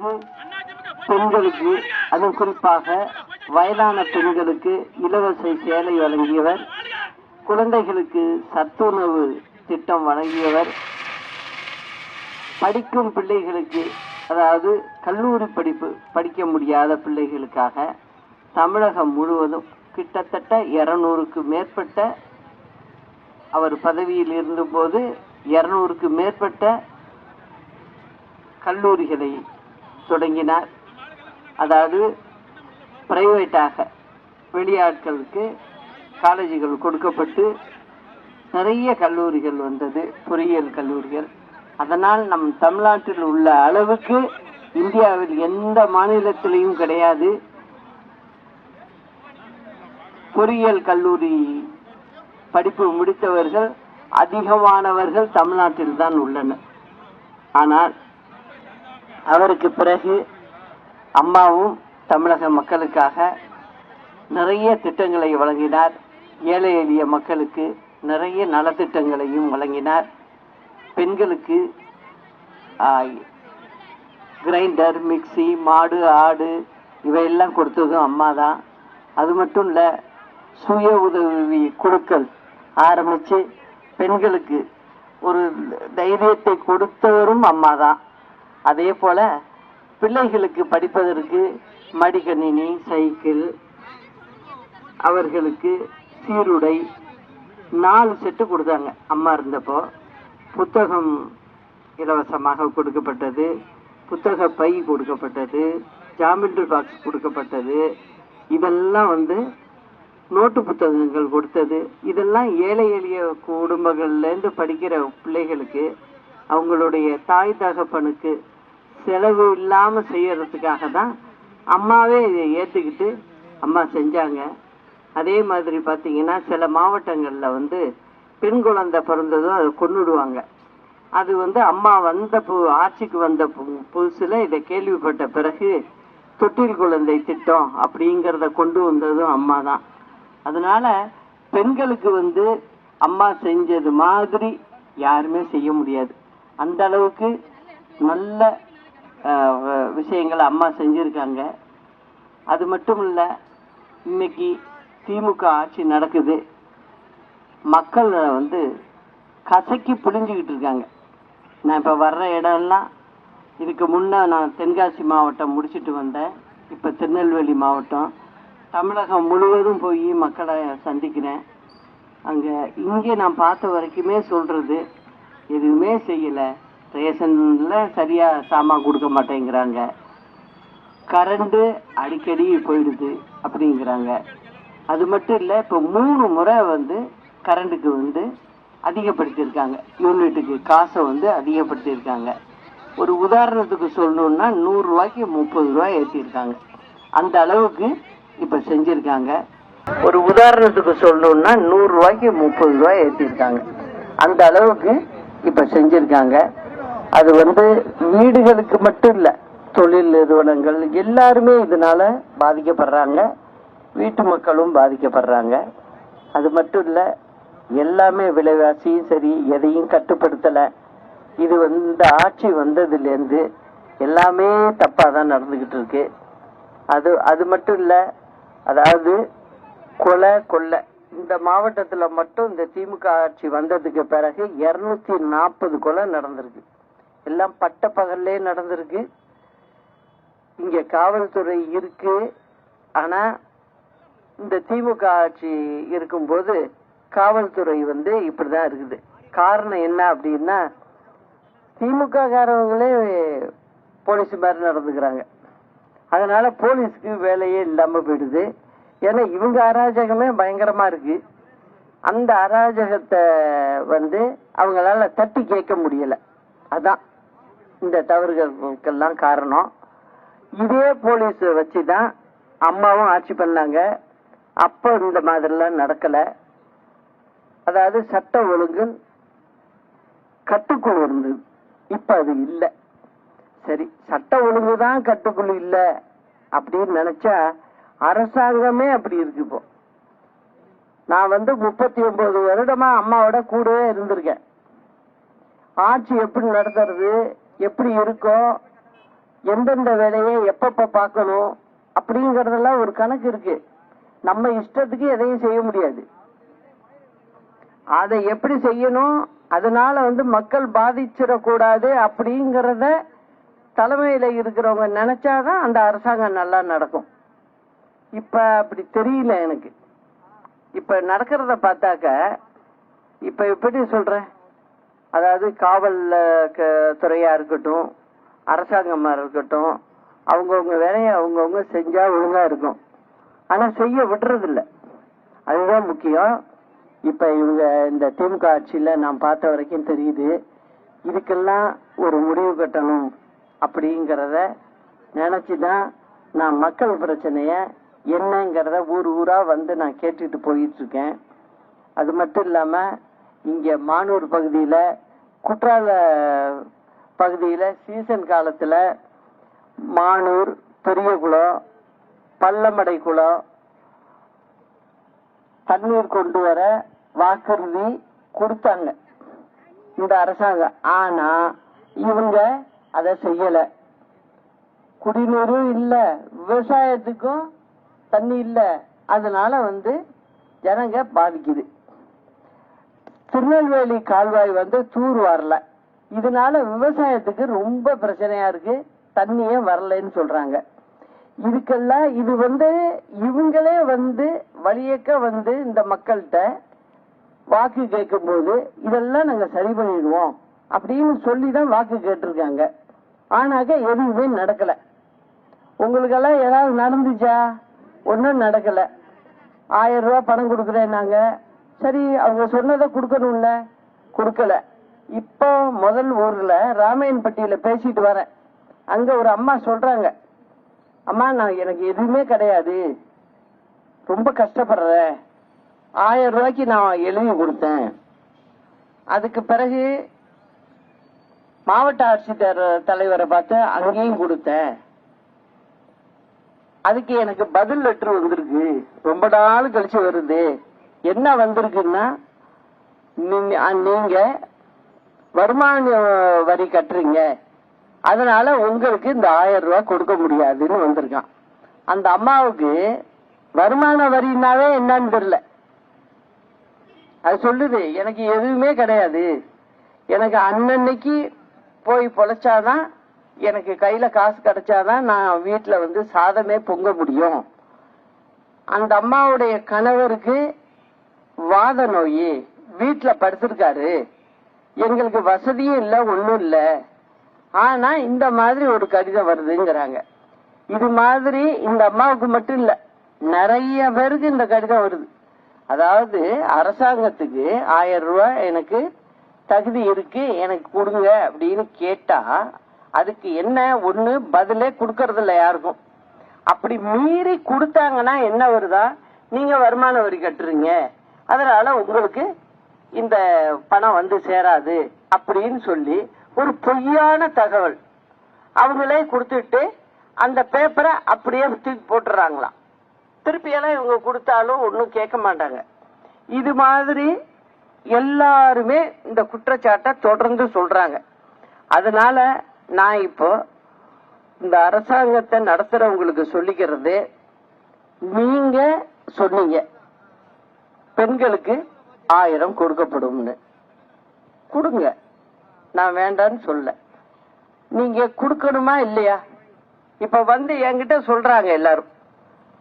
பிறகு பெண்களுக்கு அதுவும் குறிப்பாக வயதான பெண்களுக்கு இலவச சேலை வழங்கியவர் குழந்தைகளுக்கு சத்துணவு திட்டம் வழங்கியவர் படிக்கும் பிள்ளைகளுக்கு அதாவது கல்லூரி படிப்பு படிக்க முடியாத பிள்ளைகளுக்காக தமிழகம் முழுவதும் கிட்டத்தட்ட இரநூறுக்கு மேற்பட்ட அவர் பதவியில் இருந்தபோது இரநூறுக்கு மேற்பட்ட கல்லூரிகளை தொடங்கினார். அதாவது பிரைவேட்டாக வெளியாட்களுக்கு காலேஜுகள் கொடுக்கப்பட்டு நிறைய கல்லூரிகள் வந்தது பொறியியல் கல்லூரிகள். அதனால் நம் தமிழ்நாட்டில் உள்ள அளவுக்கு இந்தியாவில் எந்த மாநிலத்திலையும் கிடையாது. பொறியியல் கல்லூரி படிப்பு முடித்தவர்கள் அதிகமானவர்கள் தமிழ்நாட்டில் தான் உள்ளனர். ஆனால் அவருக்கு பிறகு அம்மாவும் தமிழக மக்களுக்காக நிறைய திட்டங்களை வழங்கினார். ஏழை எளிய மக்களுக்கு நிறைய நலத்திட்டங்களையும் வழங்கினார். பெண்களுக்கு கிரைண்டர் மிக்ஸி மாடு ஆடு இவையெல்லாம் கொடுத்ததும் அம்மா தான். அது மட்டும் இல்லை சுய உதவி குழுக்கள் ஆரம்பித்து பெண்களுக்கு ஒரு தைரியத்தை கொடுத்தவரும் அம்மா தான். அதே போல் பிள்ளைகளுக்கு படிப்பதற்கு மடிக்கணினி சைக்கிள் அவர்களுக்கு சீருடை நாலு செட்டு கொடுத்தாங்க. அம்மா இருந்தப்போ புத்தகம் இலவசமாக கொடுக்கப்பட்டது புத்தக பை கொடுக்கப்பட்டது ஜாமெண்ட்ரி பாக்ஸ் கொடுக்கப்பட்டது. இதெல்லாம் வந்து நோட்டு புத்தகங்கள் கொடுத்தது. இதெல்லாம் ஏழை எளிய குடும்பங்கள்லேருந்து படிக்கிற பிள்ளைகளுக்கு அவங்களுடைய தாய் தகப்பனுக்கு செலவு இல்லாமல் செய்யறதுக்காக தான் அம்மாவே இதை ஏற்றுக்கிட்டு அம்மா செஞ்சாங்க. அதே மாதிரி பார்த்தீங்கன்னா சில மாவட்டங்களில் வந்து பெண் குழந்தை பிறந்ததும் அதை கொண்டுடுவாங்க அது வந்து அம்மா வந்த பு ஆட்சிக்கு வந்த பு- புதுசில் இதை கேள்விப்பட்ட பிறகு தொட்டில் குழந்தை திட்டம் அப்படிங்கிறத கொண்டு வந்ததும் அம்மா தான் அதனால பெண்களுக்கு வந்து அம்மா செஞ்சது மாதிரி யாருமே செய்ய முடியாது. அந்த அளவுக்கு நல்ல விஷயங்களை அம்மா செஞ்சுருக்காங்க. அது மட்டும் இல்லை இன்னைக்கு திமுக ஆட்சி நடக்குது. மக்கள் வந்து கசக்கி பிழிஞ்சுக்கிட்டு இருக்காங்க. நான் இப்போ வர்ற இடம்லாம் இதுக்கு முன்னே நான் தென்காசி மாவட்டம் முடிச்சுட்டு வந்தேன். இப்போ திருநெல்வேலி மாவட்டம். தமிழகம் முழுவதும் போய் மக்களை சந்திக்கிறேன். அங்கே இங்கே நான் பார்த்த வரைக்குமே சொல்கிறது எதுவுமே செய்யலை. ரேஷனில் சரியாக சாமான் கொடுக்க மாட்டேங்கிறாங்க. கரண்ட்டு அடிக்கடி போயிடுது அப்படிங்கிறாங்க. அது மட்டும் இல்லை இப்போ மூணு முறை வந்து கரண்ட்டுக்கு வந்து அதிகப்படுத்தியிருக்காங்க. யூனிட்டுக்கு காசை வந்து அதிகப்படுத்தியிருக்காங்க. ஒரு உதாரணத்துக்கு சொல்லணுன்னா நூறுரூவாய்க்கு முப்பது ரூபாய் ஏற்றிருக்காங்க அந்த அளவுக்கு இப்போ செஞ்சுருக்காங்க. ஒரு உதாரணத்துக்கு சொல்லணுன்னா நூறுரூவாய்க்கு முப்பது ரூபாய் ஏற்றிருக்காங்க அந்த அளவுக்கு இப்போ செஞ்சுருக்காங்க. அது வந்து வீடுகளுக்கு மட்டும் இல்லை தொழில் நிறுவனங்கள் எல்லாருமே இதனால பாதிக்கப்படுறாங்க. வீட்டு மக்களும் பாதிக்கப்படுறாங்க. அது மட்டும் இல்லை எல்லாமே விலைவாசியும் சரி எதையும் கட்டுப்படுத்தலை. இது வந்து இந்த ஆட்சி வந்ததுலேருந்து எல்லாமே தப்பாக தான் நடந்துக்கிட்டு இருக்கு. அது அது மட்டும் இல்லை அதாவது கொலை கொள்ளை. இந்த மாவட்டத்தில் மட்டும் இந்த திமுக ஆட்சி வந்ததுக்கு பிறகு இரநூத்தி நாற்பது கொலை நடந்திருக்கு. எல்லாம் பட்ட பகல்லே நடந்திருக்கு. இங்க காவல்துறை இருக்கு. ஆனா இந்த திமுக ஆட்சி இருக்கும்போது காவல்துறை வந்து இப்படிதான் இருக்குது. காரணம் என்ன அப்படின்னா திமுக காரவங்களே போலீஸ் மாதிரி நடந்துக்கிறாங்க. அதனால போலீஸ்க்கு வேலையே இல்லாம போயிடுது. ஏன்னா இவங்க அராஜகமே பயங்கரமா இருக்கு. அந்த அராஜகத்தை வந்து அவங்களால தட்டி கேட்க முடியல. அதான். இந்த தவறுகளுக்கெல்லாம் காரணம். இதே போலீஸ் வச்சு தான் அம்மாவும் ஆட்சி பண்ணாங்க. அப்போ இந்த மாதிரிலாம் நடக்கலை. அதாவது சட்ட ஒழுங்கு கட்டுக்குள் இருந்தது. இப்போ அது இல்லை. சரி சட்ட ஒழுங்கு தான் கட்டுக்குள் இல்லை அப்படின்னு நினச்சா அரசாங்கமே அப்படி இருக்கு இப்போ. நான் வந்து முப்பத்தி ஒன்பது வருடமா அம்மாவோட கூடவே இருந்திருக்கேன். ஆட்சி எப்படி நடத்துறது எப்படி இருக்கும் எந்தெந்த வேலையை எப்பப்ப பார்க்கணும் அப்படிங்கறதெல்லாம் ஒரு கணக்கு இருக்கு. நம்ம இஷ்டத்துக்கு எதையும் செய்ய முடியாது. அதை எப்படி செய்யணும் அதனால வந்து மக்கள் பாதிச்சிடக்கூடாது அப்படிங்கிறத தலைமையில இருக்கிறவங்க நினைச்சாதான் அந்த அரசாங்கம் நல்லா நடக்கும். இப்ப அப்படி தெரியல எனக்கு. இப்ப நடக்கிறத பார்த்தாக்க இப்ப எப்படி சொல்றேன்? அதாவது காவல் துறையாக க- இருக்கட்டும் அரசாங்கமாக இருக்கட்டும் அவங்கவுங்க வேலையை அவங்கவுங்க செஞ்சால் ஒழுங்காக இருக்கும். ஆனால் செய்ய விடுறது அதுதான் முக்கியம். இப்போ இவங்க இந்த திமுக ஆட்சியில் நான் பார்த்த வரைக்கும் தெரியுது இதுக்கெல்லாம் ஒரு முடிவு கட்டணும் அப்படிங்கிறத நினைச்சுதான் நான் மக்கள் பிரச்சனையை என்னங்கிறத ஊர் ஊராக வந்து நான் கேட்டுட்டு போயிட்டுருக்கேன் அது மட்டும் இல்லாமல் இங்க மானூர் பகுதியில குற்றால பகுதியில சீசன் காலத்துல மானூர் பெரியகுளம் பள்ளமடை குளம் தண்ணீர் கொண்டு வர வாக்குறுதி கொடுத்தாங்க. இந்த அரசாங்கம். ஆனா இவங்க அதை செய்யல. குடிநீரும் இல்ல விவசாயத்துக்கும் தண்ணி இல்ல. அதனால வந்து ஜனங்க பாதிக்குது. திருநெல்வேலி கால்வாய் வந்து தூர் வரல. இதனால விவசாயத்துக்கு ரொம்ப பிரச்சனையா இருக்கு. தண்ணியே வரலைன்னு சொல்றாங்க. இதுக்கெல்லாம் இது வந்து இவங்களே வந்து வழியக்க வந்து இந்த மக்கள்கிட்ட வாக்கு கேட்கும்போது இதெல்லாம் நாங்க சரி பண்ணிடுவோம் அப்படின்னு சொல்லி தான் வாக்கு கேட்டிருக்காங்க. ஆனாக்க எதுவுமே நடக்கல. உங்களுக்கெல்லாம் ஏதாவது நடந்துச்சா? ஒன்றும் நடக்கல. ஆயிரம் ரூபா பணம் கொடுக்குறேன்னாங்க. சரி அவங்க சொன்னதை கொடுக்கணும்ல? கொடுக்கல. இப்போ முதல் ஊர்ல ராமையன்பட்டியில பேசிட்டு வரேன். அங்க ஒரு அம்மா சொல்றாங்க அம்மா நான் எனக்கு எதுவுமே கிடையாது. ரொம்ப கஷ்டப்படுறேன் ஆயிரம் ரூபாய்க்கு நான் எழுதி கொடுத்தேன். அதுக்கு பிறகு மாவட்ட ஆட்சித்தர் தலைவரை பார்த்து அங்கேயும் கொடுத்தேன். அதுக்கு எனக்கு பதில் லெட்டர் வந்திருக்கு. ரொம்ப நாள் கழிச்சு வருது. என்ன வந்திருக்குன்னா நீங்க வருமான வரி கட்டுறீங்க. அதனால உங்களுக்கு இந்த ஆயிரம் ரூபாய் கொடுக்க முடியாதுன்னு வந்திருக்கான். அந்த அம்மாவுக்கு வருமான வரினாவே என்னன்னு தெரியல. அது சொல்லுது எனக்கு எதுவுமே கிடையாது. எனக்கு அன்னன்னைக்கு போய் பொழைச்சாதான் எனக்கு கையில காசு கிடைச்சாதான் நான் வீட்டுல வந்து சாதமே பொங்க முடியும். அந்த அம்மாவுடைய கணவருக்கு வாத நோய். வீட்டுல படுத்திருக்காரு. எங்களுக்கு வசதியும் இல்ல ஒண்ணும் இல்ல. ஆனா இந்த மாதிரி ஒரு கடிதம் வருதுங்கிறாங்க. இது மாதிரி இந்த அம்மாவுக்கு மட்டும் இல்ல நிறைய பேருக்கு இந்த கடிதம் வருது. அதாவது அரசாங்கத்துக்கு ஆயிரம் ரூபாய் எனக்கு தகுதி இருக்கு எனக்கு கொடுங்க அப்படின்னு கேட்டா அதுக்கு என்ன ஒண்ணு பதிலே கொடுக்கறது இல்ல யாருக்கும். அப்படி மீறி கொடுத்தாங்கன்னா என்ன வருதா? நீங்க வருமான வரி கட்டுறீங்க. அதனால உங்களுக்கு இந்த பணம் வந்து சேராது அப்படின்னு சொல்லி ஒரு பொய்யான தகவல் அவங்களே கொடுத்துட்டு அந்த பேப்பரை அப்படியே தூக்கி போட்டுறாங்களாம். திருப்பியெல்லாம் இவங்க கொடுத்தாலும் ஒன்றும் கேட்க மாட்டாங்க. இது மாதிரி எல்லாருமே இந்த குற்றச்சாட்டை தொடர்ந்து சொல்றாங்க. அதனால நான் இப்போ இந்த அரசாங்கத்தை நடத்துறவங்களுக்கு சொல்லிக்கிறது நீங்க சொன்னீங்க. பெண்களுக்கு ஆயிரம் கொடுக்கப்படும்னு. கொடுங்க. நான் வேண்டான்னு சொல்ல. நீங்க கொடுக்கணுமா இல்லையா? இப்ப வந்து என்கிட்ட சொல்றாங்க எல்லாரும்.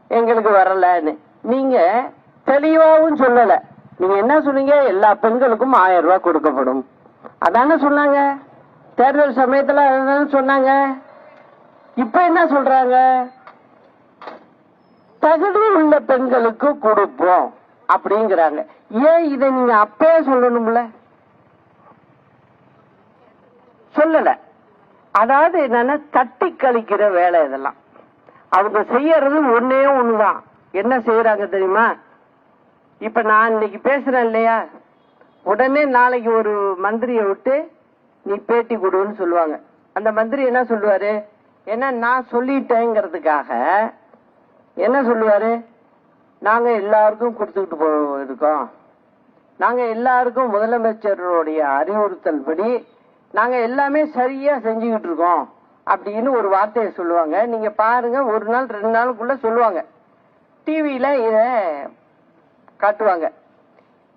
எங்களுக்கு வரலன்னு. நீங்க தெளிவாவும் சொல்லல. நீங்க என்ன சொன்னீங்க? எல்லா பெண்களுக்கும் ஆயிரம் ரூபாய் கொடுக்கப்படும். அதானே சொன்னாங்க. தேர்தல் சமயத்துல சொன்னாங்க. இப்ப என்ன சொல்றாங்க? தகுதி உள்ள பெண்களுக்கு கொடுப்போம். அப்படிங்கிறாங்க. ஏன் இதை நீங்க அப்பே சொல்லணும்ல? சொல்லல. அதாவது என்னன்னா தட்டி கழிக்கிற வேலை இதெல்லாம். அவங்க செய்யறது ஒன்னே ஒண்ணுதான். என்ன செய்யறாங்க தெரியுமா? இப்ப நான் இன்னைக்கு பேசுறேன் இல்லையா? உடனே நாளைக்கு ஒரு மந்திரியை விட்டு நீ பேட்டி கொடுன்னு சொல்லுவாங்க. அந்த மந்திரி என்ன சொல்லுவாரு? ஏன்னா நான் சொல்லிட்டேங்கிறதுக்காக என்ன சொல்லுவாரு? நாங்க எல்லாருக்கும் கொடுத்துக்கிட்டு போ இருக்கோம். நாங்க எல்லாருக்கும் முதலமைச்சருடைய அறிவுறுத்தல் படி நாங்க எல்லாமே சரியா செஞ்சுக்கிட்டு இருக்கோம் அப்படின்னு ஒரு வார்த்தையை சொல்லுவாங்க. நீங்க பாருங்க ஒரு நாள் ரெண்டு நாளுக்குள்ள சொல்லுவாங்க. டிவியில இத காட்டுவாங்க.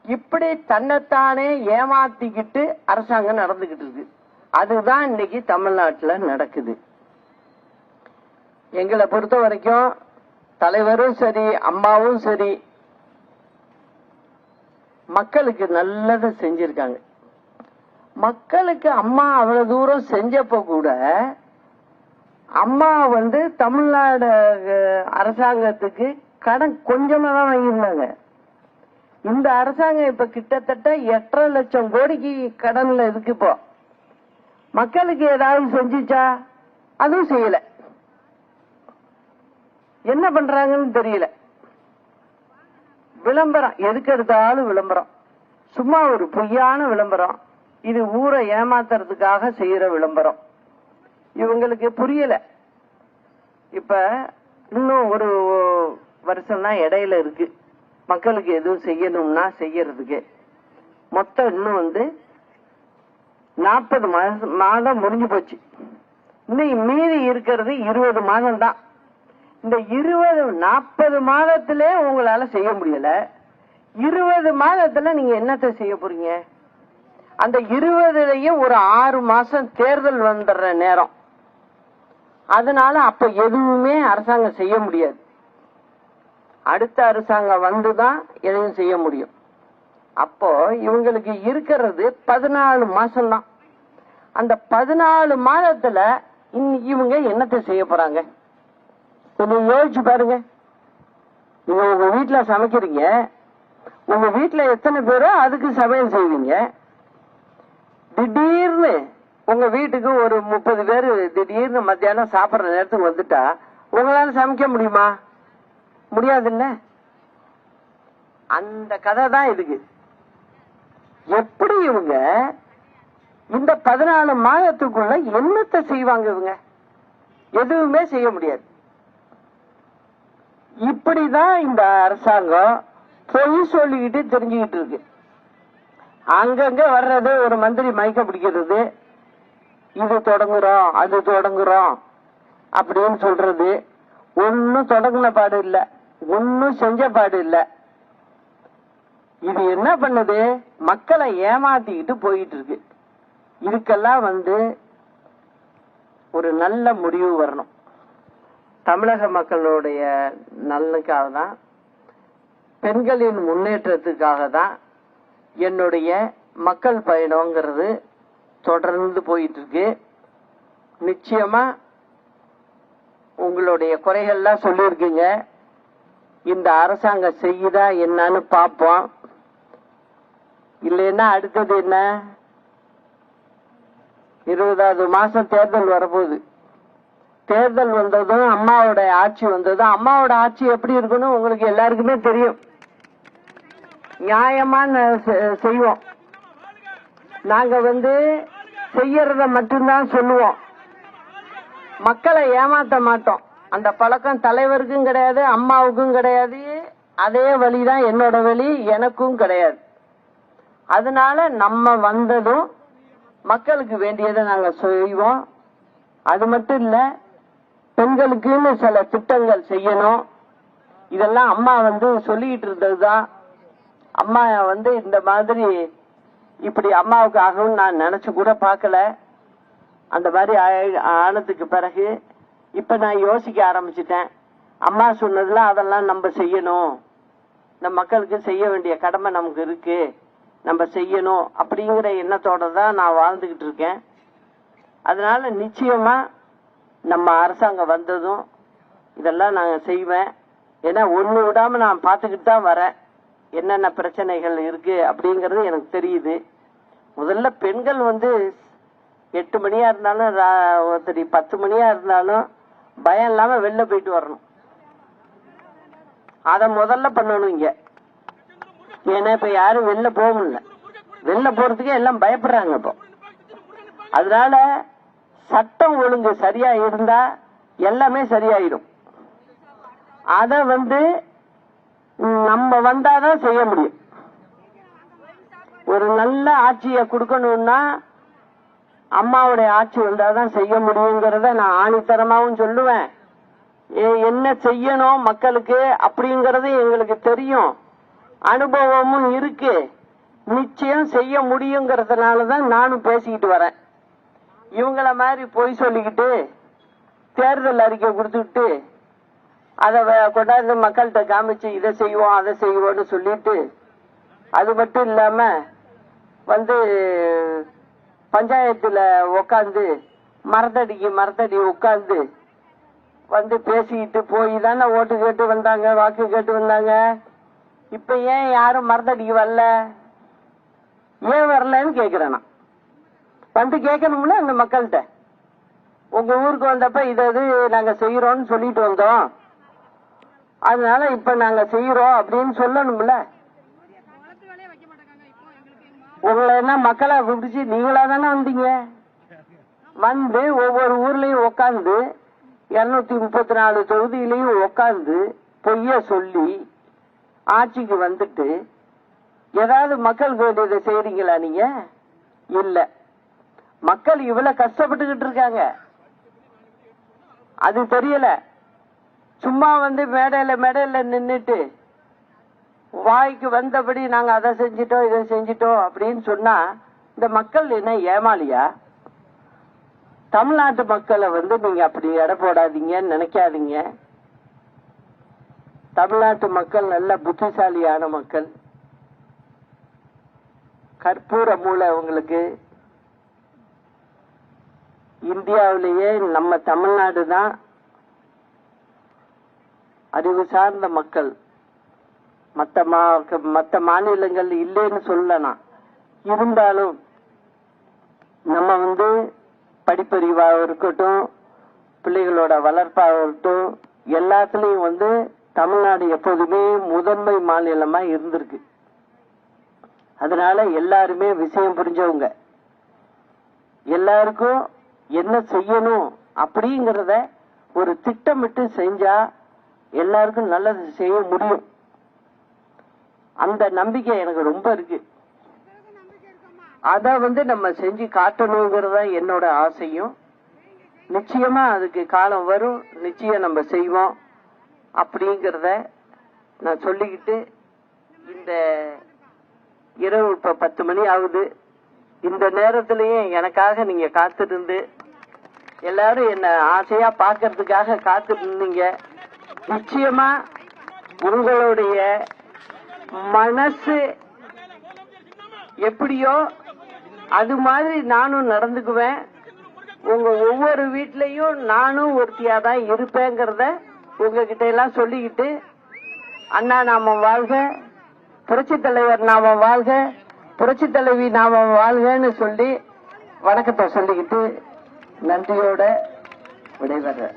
இப்படி தன்னைத்தானே ஏமாத்திக்கிட்டு அரசாங்கம் நடந்துகிட்டு இருக்கு. அதுதான் இன்னைக்கு தமிழ்நாட்டுல நடக்குது. எங்களை பொறுத்த வரைக்கும் தலைவரும் சரி அம்மாவும் சரி. மக்களுக்கு நல்லதை செஞ்சிருக்காங்க. மக்களுக்கு அம்மா அவ்வளவு தூரம் செஞ்சப்ப கூட அம்மா வந்து தமிழ்நாடு அரசாங்கத்துக்கு கடன் கொஞ்சமா தான் வாங்கியிருந்தாங்க. இந்த அரசாங்கம் இப்ப கிட்டத்தட்ட எட்டரை லட்சம் கோடிக்கு கடன்ல இருக்கு இப்போ. மக்களுக்கு ஏதாவது செஞ்சுச்சா அதுவும் செய்யல. என்ன பண்றாங்கன்னு தெரியல. விளம்பரம். எதுக்கு எடுத்தாலும் விளம்பரம். சும்மா ஒரு பொய்யான விளம்பரம். இது ஊரை ஏமாத்துறதுக்காக செய்யற விளம்பரம். இவங்களுக்கு புரியல. இப்ப இன்னும் ஒரு வருஷம் தான் இடையில இருக்கு. மக்களுக்கு எதுவும் செய்யணும்னா செய்யறதுக்கு. மொத்தம் இன்னும் வந்து நாற்பது மாதம் மாதம் முடிஞ்சு போச்சு. இன்னும் மீதி இருக்கிறது இருபது மாதம் தான் இந்த இருபது நாற்பது மாதத்திலே உங்களால செய்ய முடியல. இருபது மாதத்துல நீங்க என்னத்தை செய்ய போறீங்க? அந்த இருபதுலயும் ஒரு ஆறு மாசம் தேர்தல் வந்துடுற நேரம். அதனால அப்ப எதுவுமே அரசாங்கம் செய்ய முடியாது. அடுத்த அரசாங்கம் வந்துதான் எதையும் செய்ய முடியும். அப்போ இவங்களுக்கு இருக்கிறது பதினாலு மாசம்தான். அந்த பதினாலு மாதத்துல இன்னைக்கு இவங்க என்னத்தை செய்ய போறாங்க? கொஞ்சம் யோசிச்சு பாருங்க. நீங்க உங்க வீட்டுல சமைக்கிறீங்க. உங்க வீட்டுல எத்தனை பேரோ அதுக்கு சமையல் செய்வீங்க. திடீர்னு உங்க வீட்டுக்கு ஒரு முப்பது பேர் திடீர்னு மத்தியானம் சாப்பிட்ற நேரத்துக்கு வந்துட்டா உங்களால சமைக்க முடியுமா? முடியாதுல்ல? அந்த கதை தான் இதுக்கு. எப்படி இவங்க இந்த பதினாலு மாதத்துக்குள்ள என்னத்தை செய்வாங்க இவங்க? எதுவுமே செய்ய முடியாது. இப்படிதான் இந்த அரசாங்கம் பொய் சொல்லிக்கிட்டு தெரிஞ்சுக்கிட்டு இருக்கு. அங்கங்க வர்றது ஒரு மந்திரி மயக்க பிடிக்கிறது. இது தொடங்குறோம் அது தொடங்குறோம் அப்படின்னு சொல்றது. ஒன்னும் தொடங்கின பாடு இல்லை. ஒன்னும் செஞ்ச பாடு இல்லை. இது என்ன பண்ணுது? மக்களை ஏமாத்திக்கிட்டு போயிட்டு இருக்கு. இதுக்கெல்லாம் வந்து ஒரு நல்ல முடிவு வரணும். தமிழக மக்களுடைய நலனுக்காக தான் பெண்களின் முன்னேற்றத்துக்காக தான் என்னுடைய மக்கள் பயணங்கிறது தொடர்ந்து போயிட்டு இருக்கு நிச்சயமா உங்களுடைய குறைகள்லாம் சொல்லியிருக்கீங்க. இந்த அரசாங்கம் செய்யுதா என்னன்னு பார்ப்போம். இல்லைன்னா அடுத்தது என்ன? இருபதாவது மாசம் தேர்தல் வரப்போகுது. தேர்தல் வந்ததும் அம்மாவோட ஆட்சி வந்ததும் அம்மாவோட ஆட்சி எப்படி இருக்குன்னு உங்களுக்கு எல்லாருக்குமே தெரியும். நியாயமா ந- செ- செய்வோம். நாங்க வந்து செய்யறத மட்டும்தான் சொல்லுவோம். மக்களை ஏமாத்த மாட்டோம். அந்த பழக்கம் தலைவருக்கும் கிடையாது அம்மாவுக்கும் கிடையாது. அதே வழிதான் என்னோட வழி எனக்கும் கிடையாது. அதனால நம்ம வந்ததும் மக்களுக்கு வேண்டியதை நாங்க செய்வோம். அது மட்டும் இல்ல பெண்களுக்குன்னு சில திட்டங்கள் செய்யணும். இதெல்லாம் அம்மா வந்து சொல்லிட்டு இருந்ததுதான். அம்மா வந்து இந்த மாதிரி இப்படி அம்மாவுக்கு ஆகும்னு நான் நினைச்சு கூட பார்க்கல. அந்த மாதிரி ஆனதுக்கு பிறகு இப்ப நான் யோசிக்க ஆரம்பிச்சிட்டேன். அம்மா சொன்னதுல அதெல்லாம் நம்ம செய்யணும். இந்த மக்களுக்கு செய்ய வேண்டிய கடமை நமக்கு இருக்கு. நம்ம செய்யணும் அப்படிங்கிற எண்ணத்தோட தான் நான் வாழ்ந்துகிட்டு இருக்கேன். அதனால நிச்சயமா நம்ம அரசாங்கம் வந்ததும் இதெல்லாம் நான் செய்வேன். ஏன்னா ஒன்று விடாமல் நான் பார்த்துக்கிட்டு தான் வரேன். என்னென்ன பிரச்சனைகள் இருக்குது அப்படிங்கிறது எனக்கு தெரியுது. முதல்ல பெண்கள் வந்து எட்டு மணியாக இருந்தாலும் ஒருத்தடி பத்து மணியாக இருந்தாலும் பயம் இல்லாமல் வெளில போயிட்டு வரணும். அதை முதல்ல பண்ணணும் இங்கே. ஏன்னா இப்போ யாரும் வெளில போக முடியல. வெளில போகிறதுக்கே எல்லாம் பயப்படுறாங்க இப்போ. அதனால சட்டம் ஒழுங்கு சரியா இருந்தா எல்லாமே சரியாயிடும். அத வந்து நம்ம வந்தாதான் செய்ய முடியும். ஒரு நல்ல ஆட்சியை கொடுக்கணும்னா அம்மாவுடைய ஆட்சி வந்தாதான் செய்ய முடியுங்கிறத நான் ஆணித்தரமாவும் சொல்லுவேன். ஏ- என்ன செய்யணும் மக்களுக்கு அப்படிங்கறது எங்களுக்கு தெரியும். அனுபவமும் இருக்கு. நிச்சயம் செய்ய முடியுங்கிறதுனால தான் நானும் பேசிக்கிட்டு வரேன். இவங்கள மாதிரி பொய் சொல்லிக்கிட்டு தேர்தல் அறிக்கை கொடுத்துக்கிட்டு அதை வ- கொண்டாந்து மக்கள்கிட்ட காமிச்சு இதை செய்வோம் அதை செய்வோம்னு சொல்லிட்டு அது மட்டும் இல்லாம வந்து பஞ்சாயத்துல உக்காந்து மரத்தடிக்கு மரத்தடி உட்காந்து வந்து பேசிக்கிட்டு போய் தானே ஓட்டு கேட்டு வந்தாங்க வாக்கு கேட்டு வந்தாங்க. இப்ப ஏன் யாரும் மரத்தடிக்கு வரல? ஏன் வரலன்னு கேக்குறேன் நான் வந்து கேட்கணும்ல அந்த மக்கள்கிட்ட? உங்க ஊருக்கு வந்தப்ப இதை இது நாங்க செய்யறோம்னு சொல்லிட்டு வந்தோம். அதனால இப்ப நாங்க செய்யறோம் அப்படின்னு சொல்லணும்ல? உங்களை என்ன மக்களா பிடிச்சி நீங்களா தானே வந்தீங்க? வந்து ஒவ்வொரு ஊர்லயும் உக்காந்து இருநூத்தி முப்பத்தி நாலு தொகுதியிலையும் உக்காந்து பொய்ய சொல்லி ஆட்சிக்கு வந்துட்டு ஏதாவது மக்களுக்கு வேண்டியதை செய்றீங்களா நீங்க? இல்லை. மக்கள் இவ்வளவு கஷ்டப்பட்டுக்கிட்டு இருக்காங்க. அது தெரியல. சும்மா வந்து மேடையில மேடையில நின்றுட்டு வாய்க்கு வந்தபடி நாங்க அதை செஞ்சிட்டோம் இதை செஞ்சிட்டோம் அப்படின்னு சொன்னா இந்த மக்கள் என்ன ஏமாளியா? தமிழ்நாட்டு மக்களை வந்து நீங்க அப்படி எடை போடாதீங்கன்னு நினைக்காதீங்க. தமிழ்நாட்டு மக்கள் நல்ல புத்திசாலியான மக்கள். கற்பூர மூளை உங்களுக்கு இந்தியாவிலேயே நம்ம தமிழ்நாடு தான் அறிவு சார்ந்த மக்கள். மற்ற மா மற்ற மாநிலங்கள் இல்லைன்னு சொல்லலாம் இருந்தாலும் நம்ம வந்து படிப்பறிவாக இருக்கட்டும் பிள்ளைகளோட வளர்ப்பாக இருக்கட்டும் எல்லாத்துலயும் வந்து தமிழ்நாடு எப்போதுமே முதன்மை மாநிலமா இருந்திருக்கு. அதனால எல்லாருமே விஷயம் புரிஞ்சவங்க. எல்லாருக்கும் என்ன செய்யணும் அப்படிங்கிறத ஒரு திட்டமிட்டு செஞ்சா எல்லாருக்கும் நல்லது செய்ய முடியும். அந்த நம்பிக்கை எனக்கு ரொம்ப இருக்கு. அத வந்து நம்ம செஞ்சு காட்டணுங்கிறத என்னோட ஆசையும். நிச்சயமா அதுக்கு காலம் வரும். நிச்சயம் நம்ம செய்வோம். அப்படிங்கிறத நான் சொல்லிக்கிட்டு இந்த இரவு இப்ப பத்து மணி ஆகுது. இந்த நேரத்திலேயே எனக்காக நீங்க காத்திருந்து எல்லாரும் என்ன ஆசையா பார்க்கறதுக்காக காத்து இருந்தீங்க நிச்சயமா உங்களுடைய மனசு எப்படியோ அது மாதிரி நானும் நடந்துக்குவேன். உங்க ஒவ்வொரு வீட்லயும் நானும் ஒருத்தியா தான் இருப்பேங்கிறத உங்ககிட்ட எல்லாம் சொல்லிக்கிட்டு அண்ணா நாம வாழ்க புரட்சி தலைவர் நாம வாழ்க புரட்சி தலைவி நாம வாழ்கன்னு சொல்லி வணக்கத்தை சொல்லிக்கிட்டு நன்றியோட விடைபெறேன்